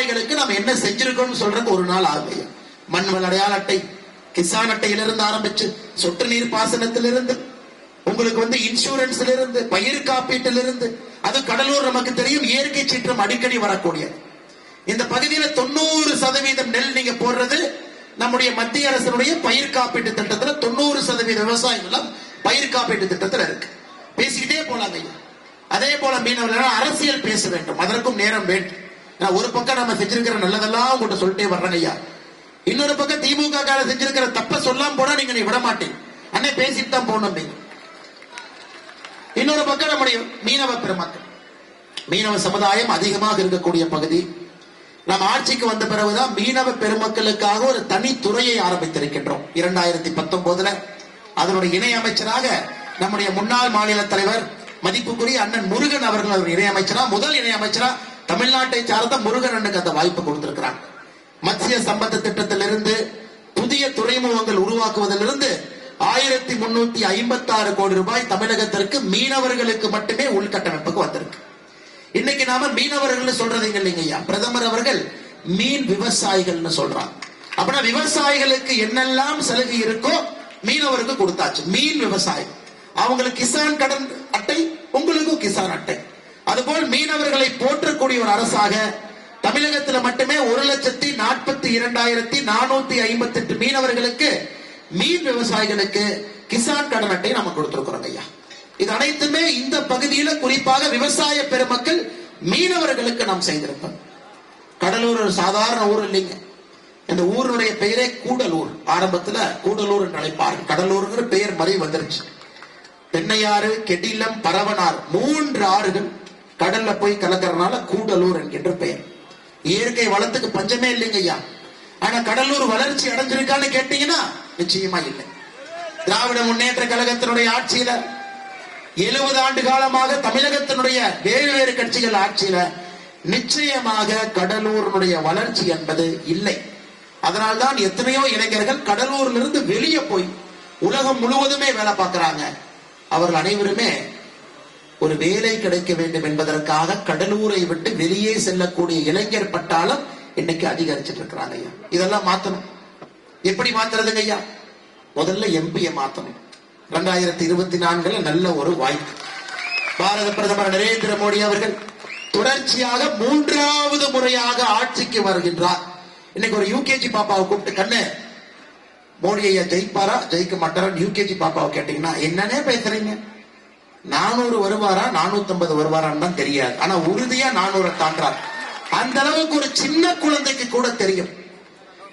விவசாயிகளுக்கு நம்ம என்ன செஞ்சிருக்கோம்னு சொல்றதுக்கு ஒரு நாள் ஆகும் மண்வள அடையாள அட்டை கிசான் அட்டையிலிருந்து ஆரம்பிச்சு சொட்டு நீர் பாசனத்திலிருந்து உங்களுக்கு வந்து இன்சூரன்ஸ்ல இருந்து பயிர் காப்பீட்டிலிருந்து அது கடலூர் நமக்கு தெரியும் இயற்கை சீற்றம் அடிக்கடி வரக்கூடிய இந்த பகுதியில தொண்ணூறு சதவீதம் நெல் நீங்க போடுறது நம்முடைய மத்திய அரசினுடைய பயிர் காப்பீட்டு திட்டத்துல தொண்ணூறு சதவீத விவசாயிகள் பயிர் காப்பீட்டு திட்டத்துல இருக்கு. பேசிக்கிட்டே போலாங்க ஐயா. அதே போல மீனவர்கள் அரசியல் பேச வேண்டும். அதற்கும் நேரம் வேண்டும். நான் ஒரு பக்கம் நம்ம செஞ்சிருக்கிற நல்லதெல்லாம் உங்கள்கிட்ட சொல்லிட்டே வர்றேன் ஐயா. இன்னொரு பக்கம் திமுக கால செஞ்சிருக்கிற தப்ப சொல்லாம போனா நீங்க நீ விட மாட்டீங்க அண்ணே பேசிட்டு தான் போகணும் நீங்க இன்னொரு பக்கம் நம்முடைய மீனவ பெருமக்கள். மீனவ சமுதாயம் அதிகமாக இருக்கக்கூடிய பகுதி. நாம் ஆட்சிக்கு வந்த பிறகுதான் மீனவ பெருமக்களுக்காக ஒரு தனி துறையை ஆரம்பித்திருக்கின்றோம். இரண்டாயிரத்தி பத்தொன்பதுல அதனுடைய இணை அமைச்சராக நம்முடைய முன்னாள் மாநில தலைவர் மதிப்புக்குரிய அண்ணன் முருகன் அவர்கள் அவர் இணையமைச்சரா முதல் இணையமைச்சரா தமிழ்நாட்டை சார்ந்த முருகன் அண்ணனுக்கு அந்த வாய்ப்பு கொடுத்திருக்கிறாங்க மத்திய சம்பந்த திட்டத்திலிருந்து புதிய துறைமுகங்கள் உருவாக்குவதிலிருந்து ஆயிரத்தி முன்னூத்தி ஐம்பத்தி ஆறு கோடி ரூபாய் தமிழகத்திற்கு மீனவர்களுக்கு மட்டுமே உள்கட்டமைப்புக்கு வந்திருக்கு. இன்னைக்கு நாம மீனவர்கள் சொல்றதுங்க இல்லைங்கய்யா பிரதமர் அவர்கள் மீன் விவசாயிகள்னு சொல்றாங்க. அப்படின்னா விவசாயிகளுக்கு என்னெல்லாம் சலுகை இருக்கோ மீனவருக்கு கொடுத்தாச்சு. மீன் விவசாயம். அவங்களுக்கு கிசான் கடன் அட்டை உங்களுக்கும் கிசான் அட்டை. அதுபோல் மீனவர்களை போற்றக்கூடிய ஒரு அரசாக தமிழகத்துல மட்டுமே ஒரு லட்சத்தி நாற்பத்தி இரண்டாயிரத்தி நானூத்தி ஐம்பத்தி எட்டு மீனவர்களுக்கு மீன் விவசாயிகளுக்கு கிசான் கடன் அட்டை நம்ம கொடுத்திருக்கிறோம் ஐயா. இது அனைத்துமே இந்த பகுதியில குறிப்பாக விவசாய பெருமக்கள் மீனவர்களுக்கு நாம் செய்திருப்போம். கடலூர் ஒரு சாதாரண ஊர் இல்லைங்க. இந்த ஊருடைய பெயரே கூடலூர். ஆரம்பத்துல கூடலூர் என்று அழைப்பார்கள். பெயர் மறை வந்துருச்சு. பெண்ணையாறு கெடிலம் பரவனார் மூன்று ஆறுகள் கடல்ல போய் கலக்கறனால கூடலூர் என்கின்ற பெயர். இயற்கை வளத்துக்கு பஞ்சமே இல்லைங்க ஐயா. ஆனா கடலூர் வளர்ச்சி அடைஞ்சிருக்கான்னு கேட்டீங்கன்னா நிச்சயமா இல்லை. திராவிட முன்னேற்ற கழகத்தினுடைய ஆட்சியில எழுபது ஆண்டு காலமாக தமிழகத்தினுடைய வேறு வேறு கட்சிகள் ஆட்சியில நிச்சயமாக கடலூரினுடைய வளர்ச்சி என்பது இல்லை. அதனால்தான் எத்தனையோ இளைஞர்கள் கடலூர்ல இருந்து வெளியே போய் உலகம் முழுவதுமே வேலை பார்க்கிறாங்க. அவர்கள் அனைவருமே ஒரு வேலை கிடைக்க வேண்டும் என்பதற்காக கடலூரை விட்டு வெளியே செல்லக்கூடிய இளைஞர் பட்டாளம் இன்னைக்கு அதிகரிச்சிட்டு இருக்கிறாங்க ஐயா. இதெல்லாம் மாத்தணும். எப்படி மாத்துறதுங்க ஐயா? முதல்ல எம்பியை மாத்தணும். ரெண்டாயிரத்தி இருபத்தி நான்குல நல்ல ஒரு வாய்ப்பு. பாரத பிரதமர் நரேந்திர மோடி அவர்கள் தொடர்ச்சியாக மூன்றாவது முறையாக ஆட்சிக்கு வருகின்றார். இன்னைக்கு ஒரு யூகேஜி பாப்பாவை கூப்பிட்டு கண்ணு மோடி ஐயா ஜெயிப்பாரா? ஜெயிக்க மாட்டாரா? யூகேஜி பாப்பாவை கேட்டீங்கன்னா என்னன்னே பேசுறீங்க. நானூறு வருவாரா? நானூத்தி ஐம்பது வருவாரான்னு தான் தெரியாது. ஆனா உறுதியா நானூறு தாண்டார் அந்த அளவுக்கு ஒரு சின்ன குழந்தைக்கு கூட தெரியும்.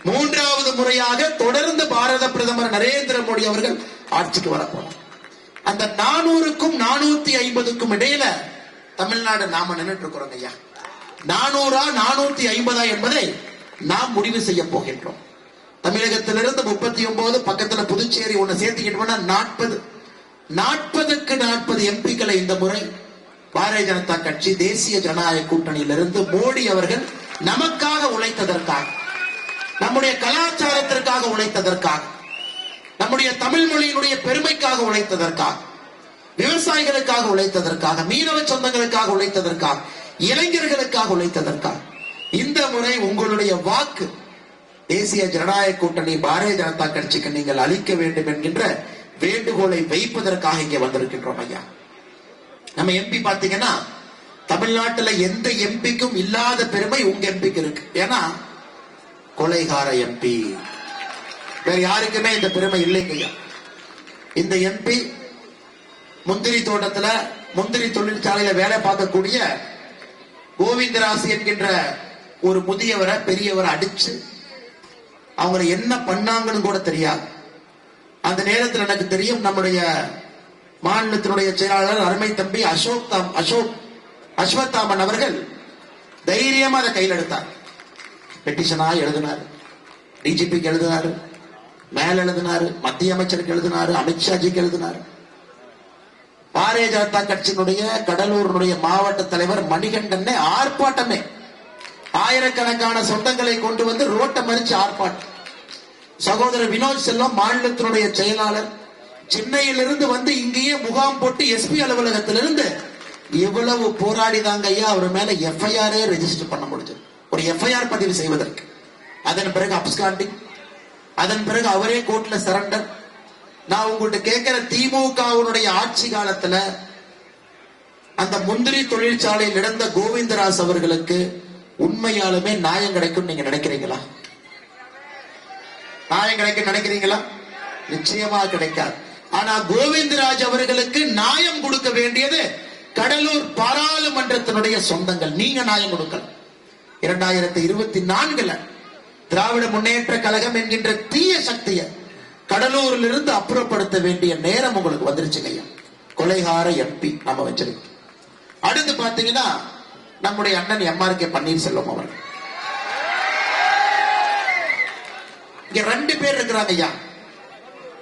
மூன்றாவது முறையாக தொடர்ந்து பாரத பிரதமர் நரேந்திர மோடி அவர்கள் ஆட்சிக்கு வரப்போறார் அந்த நானூறுக்கும் நானூத்தி ஐம்பதுக்கும் இடையில தமிழ்நாடு நாம நின்றுட்டு இருக்கிறோம் ஐயா. நானூறா நானூத்தி ஐம்பதா என்பதை நாம் முடிவு செய்ய போகின்றோம். தமிழகத்திலிருந்து முப்பத்தி ஒன்பது பக்கத்துல புதுச்சேரி ஒண்ணு சேர்த்துக்கிட்டோம்னா நாற்பது. நாற்பதுக்கு நாற்பது எம்பிக்களை இந்த முறை பாரதிய ஜனதா கட்சி தேசிய ஜனநாயக கூட்டணியிலிருந்து மோடி அவர்கள் நமக்காக உழைத்ததற்காக நம்முடைய கலாச்சாரத்திற்காக உழைத்ததற்காக நம்முடைய தமிழ் மொழியினுடைய பெருமைக்காக உழைத்ததற்காக விவசாயிகளுக்காக உழைத்ததற்காக மீனவ சொந்தங்களுக்காக உழைத்ததற்காக இளைஞர்களுக்காக உழைத்ததற்காக இந்த முறை உங்களுடைய வாக்கு தேசிய ஜனநாயக கூட்டணி பாரதிய ஜனதா கட்சிக்கு நீங்கள் அளிக்க வேண்டும் என்கின்ற வேண்டுகோளை வைப்பதற்காக இங்கே வந்திருக்கின்றோம் ஐயா. நம்ம எம்பி பாத்தீங்கன்னா தமிழ்நாட்டுல எந்த எம்பிக்கும் இல்லாத பெருமை உங்க எம்பிக்கு இருக்கு. ஏன்னா கொலைகார எம்பி வேற யாருக்குமே இந்த பெருமை இல்லைங்க ஐயா. இந்த எம்பி முந்திரி தோட்டத்துல முந்திரி தொழிற்சாலையில வேலை பார்க்கக்கூடிய கோவிந்தராசு என்கின்ற ஒரு முதியவரை பெரியவரை அடிச்சு அவங்களை என்ன பண்ணாங்கன்னு கூட தெரியாது. அந்த நேரத்தில் எனக்கு தெரியும் நம்முடைய மாநிலத்தினுடைய செயலாளர் அருமை தம்பி அசோக் தாம் அசோக் அஸ்வத்தாமன் அவர்கள் தைரியமா அதை கையில் எடுத்தார். பெட்டிஷனா எழுதினார். டிஜிபிக்கு எழுதினார். மேல எழுதினாரு. மத்திய அமைச்சருக்கு எழுதினாரு. அமித்ஷாஜிக்கு எழுதினாரு. பாரதிய ஜனதா கட்சியினுடைய கடலூருடைய மாவட்ட தலைவர் மணிகண்டனே ஆர்ப்பாட்டமே. ஆயிரக்கணக்கான சொந்தங்களை கொண்டு வந்து ரோட்டை மறிச்சு ஆர்ப்பாட்டம். சகோதரர் வினோத் செல்வம் மாநிலத்தினுடைய செயலாளர். சென்னையிலிருந்து வந்து இங்கேயே முகாம் போட்டு எஸ்பி அலுவலகத்திலிருந்து எவ்வளவு போராடிதாங்க ஐயா. அவர் மேல எஃப்ஐஆரே ரெஜிஸ்டர் பண்ண முடிஞ்சது. ஒரு எஃப்ஐஆர் பதிவு செய்வதற்கு. அதன் பிறகு அப்ஸ்காண்டிங் அதன் பிறகு அவரே கோர்ட்ல சரண்டர் நான் உங்கள்கிட்ட கேட்கிற திமுகவுடைய ஆட்சி காலத்துல அந்த முந்திரி தொழிற்சாலையில் நடந்த கோவிந்தராஜ் அவர்களுக்கு உண்மையாலுமே நியாயம் கிடைக்கும் நீங்க நினைக்க நியாயம் கிடைக்க நினைக்கிறீங்களா? நிச்சயமா கிடைக்காது. ஆனா கோவிந்தராஜ் அவர்களுக்கு நியாயம் கொடுக்க வேண்டியது கடலூர் பாராளுமன்றத்தினுடைய சொந்தங்கள். நீங்க நியாயம் கொடுக்கணும். இரண்டாயிரத்தி இருபத்தி நான்குல திராவிட முன்னேற்ற கழகம் என்கின்ற தீய சக்தியை கடலூரில் இருந்து அப்புறப்படுத்த வேண்டிய நேரம் உங்களுக்கு வந்துருச்சுங்க ஐயா. கொலைகார எம்பி நம்ம வச்சிருக்கோம். அடுத்து பாத்தீங்கன்னா நம்முடைய அண்ணன் எம்ஆர் கே பன்னீர்செல்வம் அவர்கள். இங்க ரெண்டு பேர் இருக்கிறாங்க ஐயா.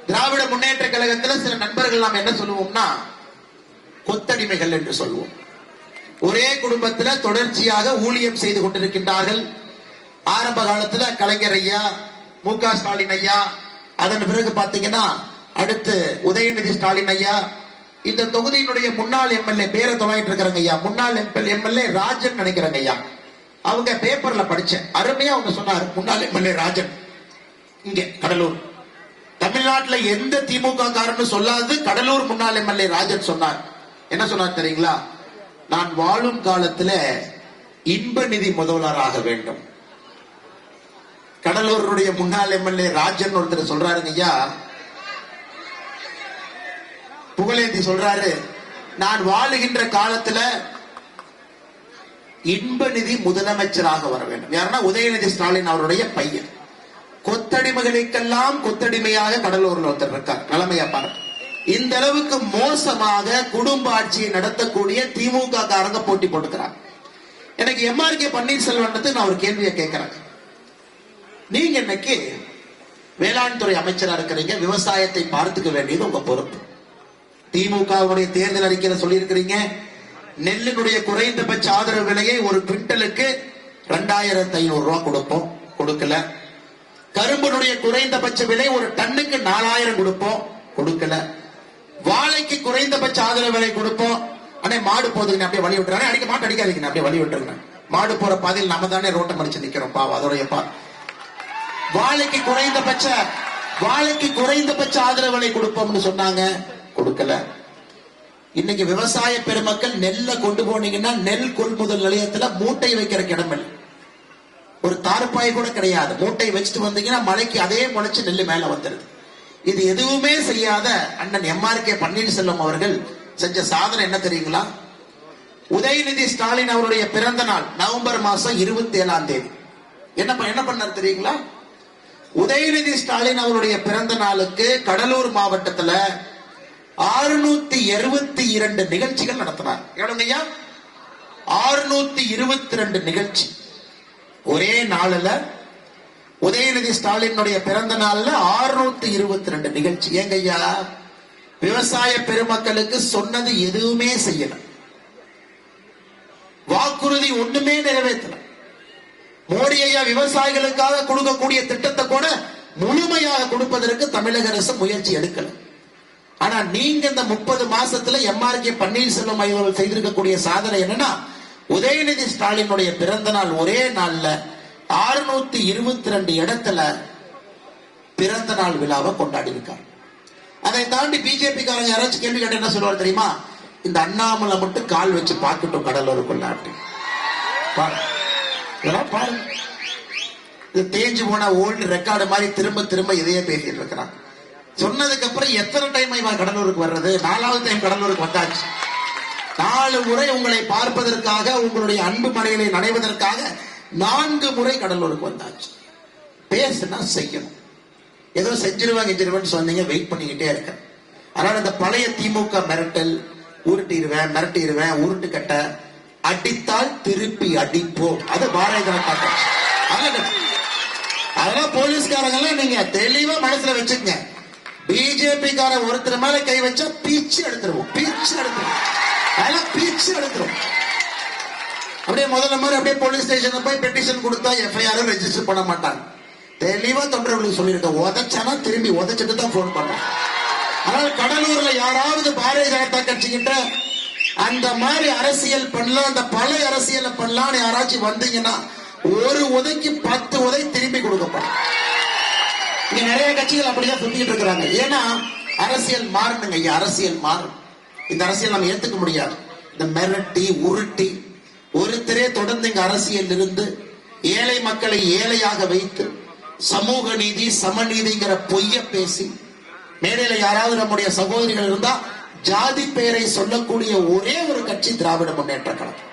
திராவிட முன்னேற்ற கழகத்துல சில நண்பர்கள் நாம் என்ன சொல்லுவோம்னா கொத்தடிமைகள் என்று சொல்லுவோம். ஒரே குடும்பத்துல தொடர்ச்சியாக ஊழியம் செய்து கொண்டிருக்கின்றார்கள். ஆரம்ப காலத்துல கலைஞர் ஐயா மு க ஸ்டாலின் ஐயா அதன் பிறகு பாத்தீங்கன்னா அடுத்து உதயநிதி ஸ்டாலின் ஐயா இந்த தொகுதியினுடைய முன்னாள் எம்எல்ஏ பேரை தொலைட்டு இருக்கிறாங்க ஐயா. முன்னாள் எம்எல்ஏ ராஜன் நினைக்கிறாங்க ஐயா. அவங்க பேப்பர்ல படிச்சேன். அருமையா அவங்க சொன்னார் முன்னாள் எம்எல்ஏ ராஜன். இங்க கடலூர். தமிழ்நாட்டுல எந்த திமுக காரன்னு சொல்லாது கடலூர் முன்னாள் எம்எல்ஏ ராஜன் சொன்னார். என்ன சொன்னார் தெரியுங்களா? நான் வாழும் காலத்துல இன்ப நிதி முதல்வராக வேண்டும். கடலூருடைய முன்னாள் எம்எல்ஏ ராஜன் ஒருத்தர் சொல்றாருங்க ஐயா புகழேந்தி சொல்றாரு நான் வாழுகின்ற காலத்துல இன்ப நிதி முதலமைச்சராக வர வேண்டும். யாருன்னா உதயநிதி ஸ்டாலின் அவருடைய பையன். கொத்தடிமைகளுக்கெல்லாம் கொத்தடிமையாக கடலூர்ல ஒருத்தர் இருக்கார். நிலைமையா பாருங்க இந்த அளவுக்கு மோசமாக குடும்ப ஆட்சியை நடத்தக்கூடிய திமுக காரங்க போட்டி போட்டுக்கிறாங்க. எனக்கு எம்ஆர் கே பன்னீர்செல்வம் நான் ஒரு கேள்வியை கேட்கிறேன். நீங்க இன்னைக்கு வேளாண் துறை அமைச்சரா இருக்கிறீங்க விவசாயத்தை பார்த்துக்க வேண்டியது உங்க பொறுப்பு. திமுகவுடைய தேர்தல் அறிக்கையில சொல்லியிருக்கிறீங்க நெல்லினுடைய குறைந்தபட்ச ஆதரவு விலையை ஒரு குவிண்டலுக்கு ரெண்டாயிரத்தி ஐநூறு ரூபாய் கொடுப்போம். கொடுக்கல. கரும்புடைய குறைந்தபட்ச விலை ஒரு டன்னுக்கு நாலாயிரம் கொடுப்போம். கொடுக்கல. வாழைக்கு குறைந்தபட்ச ஆதரவு விலை கொடுப்போம். அண்ணே மாடு போதுங்க அப்படியே வழி விட்டுறாங்க அடிக்க மாட்டு அடிக்காதீங்க அப்படியே வழி விட்டுருங்க மாடு போற பாதையில் நம்ம தானே ரோட்டை மடிச்சு நிக்கிறோம். பாவம் அதோடைய பா வாழைக்கு குறைந்தபட்ச வாழைக்கு குறைந்தபட்ச ஆதரவு விலை கொடுப்போம்னு சொன்னாங்க. கொடுக்கல. இன்னைக்கு விவசாய பெருமக்கள் நெல்லை கொண்டு போனீங்கன்னா நெல் கொள்முதல் நிலையத்துல மூட்டை வைக்கிற இடம் இல்லை. ஒரு தார்பாய் கூட கிடையாது. மூட்டை வச்சுட்டு வந்தீங்கன்னா மழைக்கு அதே முளைச்சு நெல்லு மேல வந்துருது. இது எதுவுமே செய்யாத அண்ணன் எம்ஆர் கே பன்னீர்செல்வம் அவர்கள் செஞ்ச சாதனை என்ன தெரியுங்களா? உதயநிதி ஸ்டாலின் அவருடைய பிறந்த நாள் நவம்பர் மாசம் இருபத்தி ஏழாம் தேதி. என்ன என்ன பண்ணார் தெரியுங்களா? உதயநிதி ஸ்டாலின் அவருடைய பிறந்த நாளுக்கு கடலூர் மாவட்டத்துல ஆறுநூத்தி இருபத்தி இரண்டு நிகழ்ச்சிகள் நடத்தினார் எவ்வளவுங்க ஐயா? ஆறுநூத்தி இருபத்தி ரெண்டு நிகழ்ச்சி. ஒரே நாளில் உதயநிதி ஸ்டாலினுடைய பிறந்த நாள்ல ஆறுநூத்தி இருபத்தி ரெண்டு நிகழ்ச்சி. ஏங்க ஐயா விவசாய பெருமக்களுக்கு சொன்னது எதுவுமே செய்யல. வாக்குறுதி ஒண்ணுமே நிறைவேற்றல. மோடி ஐயா விவசாயிகளுக்காக கொடுக்கக்கூடிய திட்டத்தை கூட முழுமையாக கொடுப்பதற்கு தமிழக அரசு முயற்சி எடுக்கல. ஆனா நீங்க இந்த முப்பது மாசத்துல எம்ஆர்கே பன்னீர்செல்வம் அவர்கள் செய்திருக்கக்கூடிய சாதனை என்னன்னா உதயநிதி ஸ்டாலினுடைய பிறந்த நாள் ஒரே நாள்ல ஆறுநூத்தி இருபத்தி ரெண்டு இடத்துல பிறந்த நாள் விழாவை கொண்டாடி இருக்கார் அதை தாண்டி பிஜேபி காரங்க யாராச்சும் கேள்வி கேட்டு என்ன சொல்லுவார் தெரியுமா? இந்த அண்ணாமலை மட்டும் கால் வச்சு பார்க்கட்டும் கடலூருக்குள்ள அப்படின்னு இதெல்லாம் பாருங்க. இது தேஞ்சு போன ஓல்டு ரெக்கார்டு மாதிரி திரும்ப திரும்ப இதையே பேசிட்டு இருக்கிறான் சொன்னதுக்கு அப்புறம் எத்தனை டைம் இவன் கடலூருக்கு வர்றது? நாலாவது டைம் கடலூருக்கு வந்தாச்சு. நாலு முறை உங்களை பார்ப்பதற்காக உங்களுடைய அன்பு மனைகளை நடைவதற்காக நான்கு முறை கடலூருக்கு வந்தாச்சு. பேசுனா செய்யணும். ஏதோ செஞ்சிருவாங்க செஞ்சிருவேன்னு சொன்னீங்க வெயிட் பண்ணிக்கிட்டே இருக்கேன். அதனால இந்த பழைய திமுக மிரட்டல் உருட்டிடுவேன் மிரட்டிடுவேன் உருட்டு கட்ட அடித்தால் திருப்பி அடிப்போம். அது பாரதிய ஜனதா கட்சி அதெல்லாம் அதெல்லாம் போலீஸ்காரங்க எல்லாம் நீங்க தெளிவா மனசுல வச்சுக்கங்க. பிஜேபி கார ஒருத்தர் மேல கை வச்சா பீச்சு எடுத்துருவோம். பீச்சு எடுத்துருவோம். அதெல்லாம் பீச்சு எடுத்துரும் அப்படியே முதல்ல மாதிரி அப்படியே போலீஸ் ஸ்டேஷன்ல போய் பெட்டிஷன் கொடுத்தா எஃப்ஐஆர் ரெஜிஸ்டர் பண்ண மாட்டாங்க. தெளிவா தொண்டர்களுக்கு சொல்லியிருக்கேன். உதைச்சானா திரும்பி உதைச்சிட்டு தான் போன் பண்ணோம் அதனால கடலூர்ல யாராவது பாரதிய ஜனதா கட்சி கிட்ட அந்த மாதிரி அரசியல் பண்ணலாம் அந்த பழைய அரசியலை பண்ணலாம்னு யாராச்சும் வந்தீங்கன்னா ஒரு உதைக்கு பத்து உதை திரும்பி கொடுக்கப்படும். இங்க நிறைய கட்சிகள் அப்படிதான் சுத்திட்டு இருக்கிறாங்க. ஏன்னா அரசியல் மாறணுங்க. ஐயா அரசியல் மாறும் இந்த அரசியல் நம்ம ஏத்துக்க முடியாது. இந்த மிரட்டி உருட்டி ஒருத்தரே தொடர்ந்து இங்க அரசியல் இருந்து ஏழை மக்களை ஏழையாக வைத்து சமூக நீதி சமநீதிங்கிற பொய்ய பேசி மேடையில யாராவது நம்முடைய சகோதரிகள் இருந்தா ஜாதி பெயரை சொல்லக்கூடிய ஒரே ஒரு கட்சி திராவிட முன்னேற்ற கழகம்.